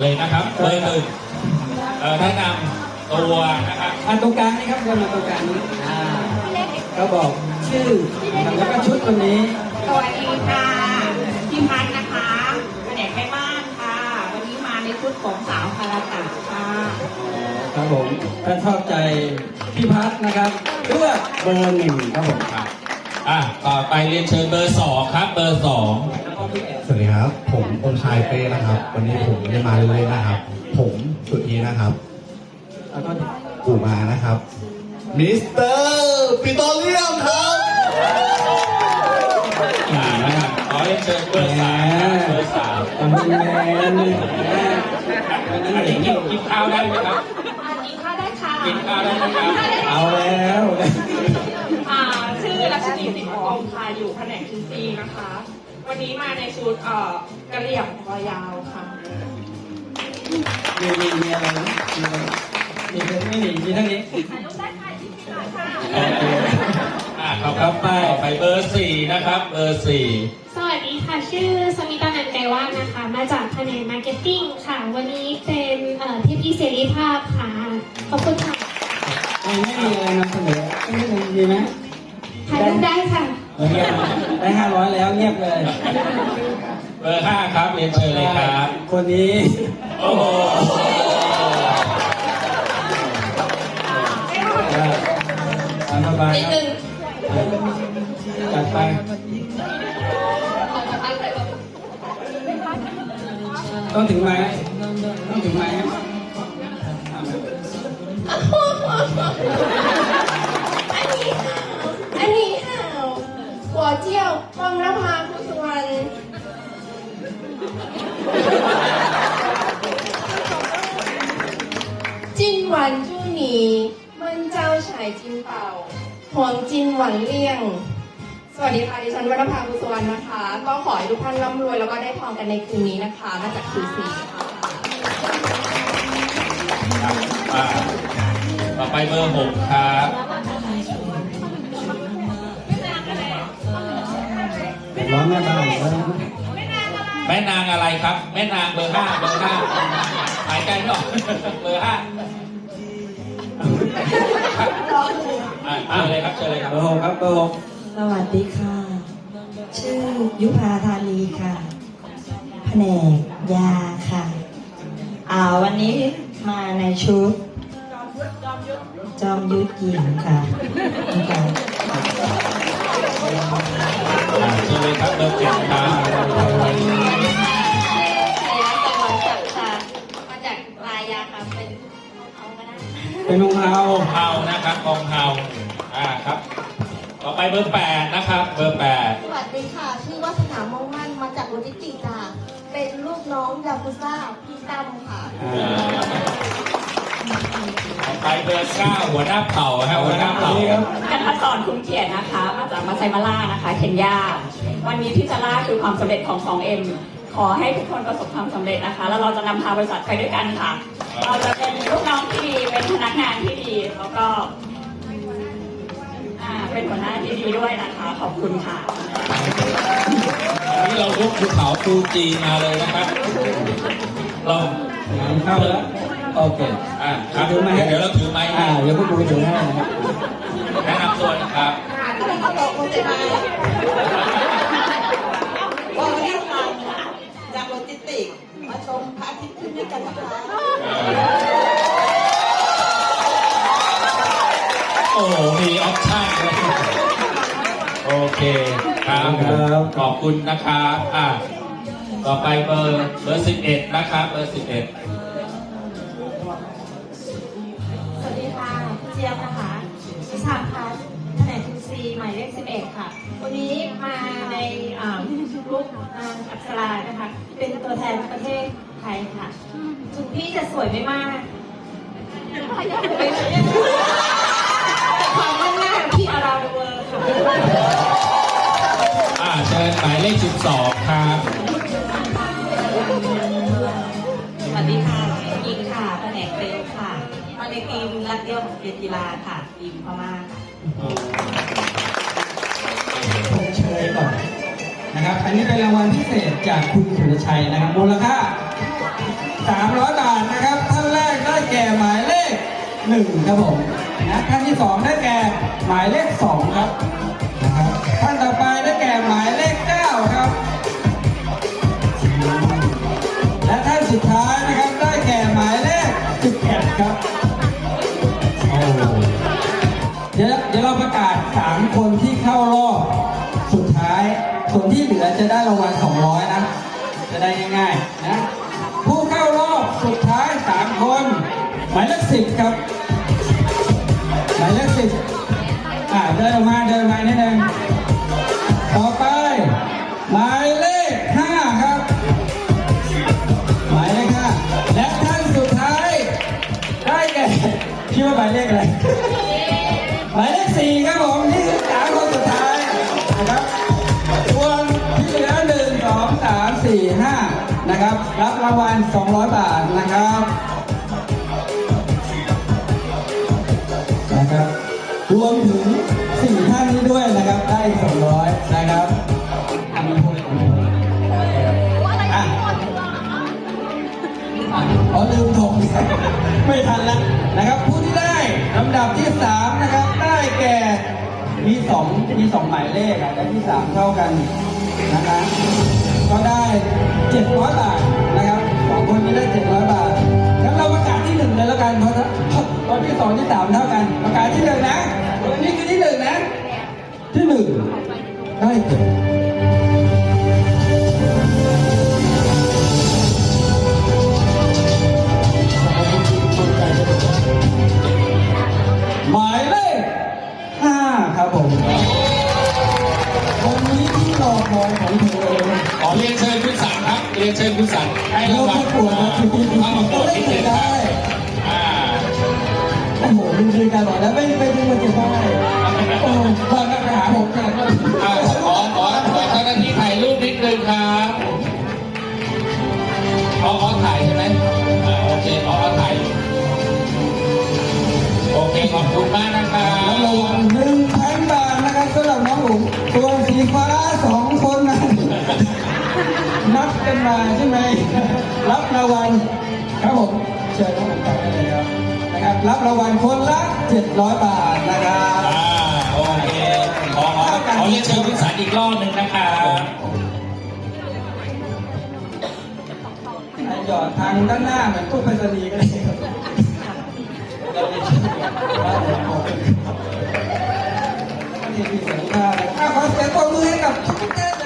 เลยนะครับเบอร์หนึ่งเอ่อแนะนำตัวนะครับอะตรงกลางนี่ครับเดินมาตรงกลางนี้อ่าก็บอกชื่อนะครับแล้วก็ชุดวันนี้สวัสดีค่ะพี่พัฒน์นะคะแผนกแม่บ้านค่ะ วันนี้มาในชุดของสาวคาราตะค่ะครับผมถ้าชอบใจพี่พัฒน์นะครับเลือกเบอร์หนึ่งครับผมครับอะต่อไปเรียนเชิญเบอร์สองครับเบอร์สองแล้วก็พี่แอน สวัสดีครับ ผมอมชายเป้นะครับ วันนี้ผมจะมาเรื่อยๆนะครับ ผมสุดนี้นะครับแล้วก็กูมานะครับ มิสเตอร์ปิโตเลียมครับอ่านะครับขอเรียนเชิญเบอร์สามครับเบอร์สามทำเป็นแมนอันนี้กินข้าวได้ไหมครับอันนี้ค่ะได้ค่ะกินข้าวได้ไหมครับเอาแล้วชื่อรัชนีสิงห์กองค่ะอยู่แผนกคิวซีนะคะ วันนี้มาในชุดเอ่อกระเหลี่ยงคอยาวค่ะ มีมีมีอะไรนะมีอะไรมีเป็นไม่มีมีเท่านี้ถ่ายรูปได้ค่ะยิ้มหน่อยค่ะโอเคอะครับครับไปต่อไปเบอร์สี่นะครับ เบอร์สี่สวัสดีค่ะ ชื่อสมิตานันไกรว่านนะคะ มาจากแผนกมาร์เก็ตติ้งค่ะ วันนี้เป็นเอ่อเทปอีเสรีภาพค่ะ ขอบคุณค่ะไม่ไม่มีอะไรนำเสนอไม่มีมีไหมถ่ายรูปได้ค่ะ เงียบได้ห้าร้อยแล้วเงียบเลยเบอร์ห้าครับเรียนเชิญเลยครับ คนนี้ โอ้โหตามสบายนิดครันึบงจัดไปต้องถึงไหมต้องถึงไหมอั วกองนภาผู้สุวรรณจินหวันจู้หนีเมันเจ้าฉายจินเป่าหวงจินหวันเลี่ยง สวัสดีค่ะ ดิฉันวรภาผู้สุวรรณนะคะ ก็ขอให้ทุกท่านร่ำรวยแล้วก็ได้ทองกันในคืนนี้นะคะ มาจากคิวซีค่ะครับอ่าต่อไปเบอร์หกครับ แม่บ้านแล้วนะแม่นางอะไรครับ แม่นางเบอร์ห้าเบอร์ห้าหายใจไม่ออกเบอร์ห้าอ่าเชิญเลยครับเชิญเลยครับเบอร์หกครับเบอร์หกสวัสดีค่ะ ชื่อยุพาธานีค่ะ แผนกยาค่ะ อ่าวันนี้มาในชุดจอมยุทธหญิงค่ะนี่ค่ะอ่า เลยครับเบอร์เจ็ดครับสยาค่ะเป็นน้องเอาเฮานะครับองเฮาอ่าครับ ต่อไปเบอร์แปดนะครับ เบอร์แปดสวัสดีค่ะ ชื่อวัฒนามงมั่นมาจากโลจิสติกส์ค่ะเป็นลูกน้องยากุซ่าพี่ตั้มค่ะาต่อไปเบอร์เก้าหัวหน้าเผ่าฮะหัวหน้าเผ่านี่ครับกันพัฒสอนคุณเขียนนะคะ มาจากมาไซมาล่านะคะเคนยา วันนี้ที่จะล่าคือความสำเร็จของของเอ็มขอให้ทุกคนประสบความสำเร็จนะคะ แล้วเราจะนำพาบริษัทไปด้วยกันค่ะ เราจะเป็นลูกน้องที่ดี เป็นพนักงานที่ดี แล้วก็อ่าเป็นหัวหน้าที่ดีด้วยนะคะ ขอบคุณค่ะวันนี้เรายกภูเขาฟูจีมาเลยนะครับ เรางานเข้าแล้วโอเค อ่าครับถือไม้เดี๋ยวเราถือไม้อ่าให้เดี๋ยวพวกกูถือให้นะครับแนะนำตัวนะครับค่ะก็เลยเขาบอกโมเจมาว่าเรียกฟังค่ะจากโลจิสติกส์มาชมพระอาทิตย์ขึ้นด้วยกันนะคะโอ้โหมีออปชั่นด้วยโอเคครับครับขอบคุณนะครับอ่าต่อไปเบอร์เบอร์สิบเอ็ดนะครับเบอร์สิบเอ็ดารูปนางอักษรานะคะ เป็นตัวแทนประเทศไทยค่ะถึงพี่จะสวยไม่มากแต่ความมั่นหน้าของพี่อาราเวอร์ค่ะอ่าเชิญหมายเลขสิบสองครับสวัสดีค่ะยิงค่ะแผนกเซลล์ค่ะมาในทีมรักเดียวของเกียรติกีฬาค่ะทีมพม่าค่ะ นะครับ อันนี้เป็นรางวัลพิเศษจากคุณสุรชัยนะครับ มูลค่า 300 บาทนะครับ ท่านแรกได้แก่หมายเลขหนึ่งครับผมนะท่านที่สองได้แก่หมายเลขสองครับนะครับ ท่านต่อไปได้แก่หมายเลขเก้าครับ และท่านสุดท้ายนะครับได้แก่หมายเลข11ครับเดี๋ยวเดี๋ยวเราประกาศ 3 คนที่ จะได้รางวัล200 นะ จะได้ง่ายๆนะ ผู้เข้ารอบสุดท้าย 3 คน หมายเลข10ครับ หมายเลข10อ่าเดินออกมาเดินมานิดนึงต่อไป หมายเลข5ครับ หมายเลข5และท่านสุดท้าย ได้แก่คิดว่าหมายเลขอะไร หมายเลขสี่ครับผมนี่คือสาม รับรางวัล 200 บาทนะครับนะครับรวมถึงสี่ท่านนี้ด้วยนะครับได้ 200 นะครับอ๋อลืมถงไม่ทันแล้วนะครับผู้ที่ได้ลำดับที่สามนะครับ ได้แก่มีสองมีสองหมายเลขอะแต่ที่สามเท่ากันนะคะก็ได้เจ็ดร้อยบาท ที่รอคอยของเธอขอเรียนเชิญคุณสันครับ เรียนเชิญคุณสันให้เรารางวัปลระกวดนะคือเข้ามาต้กองดเล่นที่เสหร็นึ่จงครัได้บอ่าโอ้โหดึงดึงกันหน่อยแล้วไม่ไม่ดึงมันจะได้โอ้บางก็ไปหาผมกันอ่าขอขอขอเจ้าหน้าที่ถ่ายรูปนิดนึงครับขอขอถ่ายใช่ไหมอ่าโอเคขอขอถ่ายโอเคขอบคุณมากนะครัแล้วรางบวัลหนึ่ง สำหรับน้องหลุมส่วนสีฟ้าสองคนนั้นนัดกันมาใช่ไหมรับรางวัลครับผมเชิญน้องหลุมต่อได้เลยครับนะครับ รับรางวัลคนละ 700 บาทนะครับอ่าโอเคขอขอขอเรียนเชิญคุณสันอีกรอบหนึ่งนะครับให้หยอดทางด้านหน้าเหมือนตู้ไปรษณีย์ก็ได้ครับ ที่มีสียงภาพนะครับอะขอเสียงปรบมือให้กับทุกท่านนะ